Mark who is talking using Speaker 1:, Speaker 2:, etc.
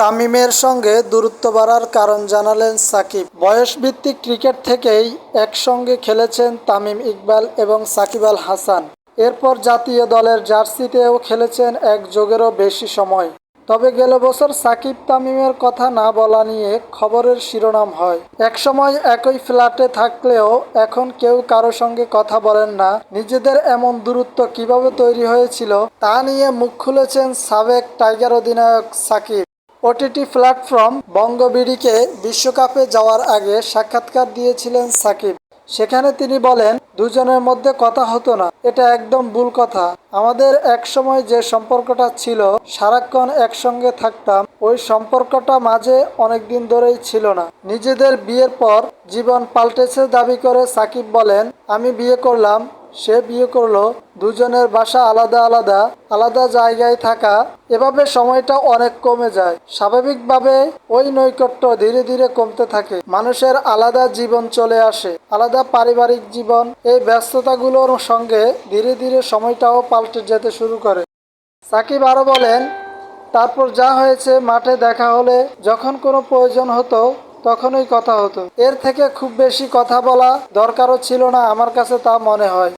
Speaker 1: তামিমের সঙ্গে দূরত্ব বাড়ার কারণ জানালেন সাকিব। বয়সভিত্তিক ক্রিকেট থেকেই একসঙ্গে খেলেছেন তামিম ইকবাল এবং সাকিব আল হাসান। এরপর জাতীয় দলের জার্সিতেও খেলেছেন এক যোগেরও বেশি সময়। তবে গেল বছর সাকিব তামিমের কথা না বলা নিয়ে খবরের শিরোনাম হয়। একসময় একই ফ্ল্যাটে থাকলেও এখন কেউ কারও সঙ্গে কথা বলেন না। নিজেদের এমন দূরত্ব কীভাবে তৈরি হয়েছিল তা নিয়ে মুখ খুলেছেন সাবেক টাইগার অধিনায়ক সাকিব। ওটিটি প্ল্যাটফর্ম বঙ্গবিডিকে বিশ্বকাপে যাওয়ার আগে সাক্ষাৎকার দিয়েছিলেন সাকিব। সেখানে তিনি বলেন, দুজনের মধ্যে কথা হতো না। এটা একদম ভুল কথা। আমাদের একসময় যে সম্পর্কটা ছিল, সারাক্ষণ একসঙ্গে থাকতাম। ওই সম্পর্কটা মাঝে অনেকদিন ধরেই ছিল না। নিজেদের বিয়ের পর জীবন পাল্টেছে দাবি করে সাকিব বলেন, আমি বিয়ে করলাম সে বিয়ে করল দুজনের বাসা আলাদা আলাদা আলাদা জায়গায় থাকা। এভাবে সময়টা অনেক কমে যায়। স্বাভাবিকভাবে ওই নৈকট্য ধীরে ধীরে কমতে থাকে। মানুষের আলাদা জীবন চলে আসে, আলাদা পারিবারিক জীবন। এই ব্যস্ততাগুলোর সঙ্গে ধীরে ধীরে সময়টাও পাল্টে যেতে শুরু করে। সাকিব আরও বলেন, তারপর যা হয়েছে মাঠে দেখা হলে যখন কোনো প্রয়োজন হতো, তখনই কথা হতো। এর থেকে খুব বেশি কথা বলা দরকারও ছিল না আমার কাছে তা মনে হয়।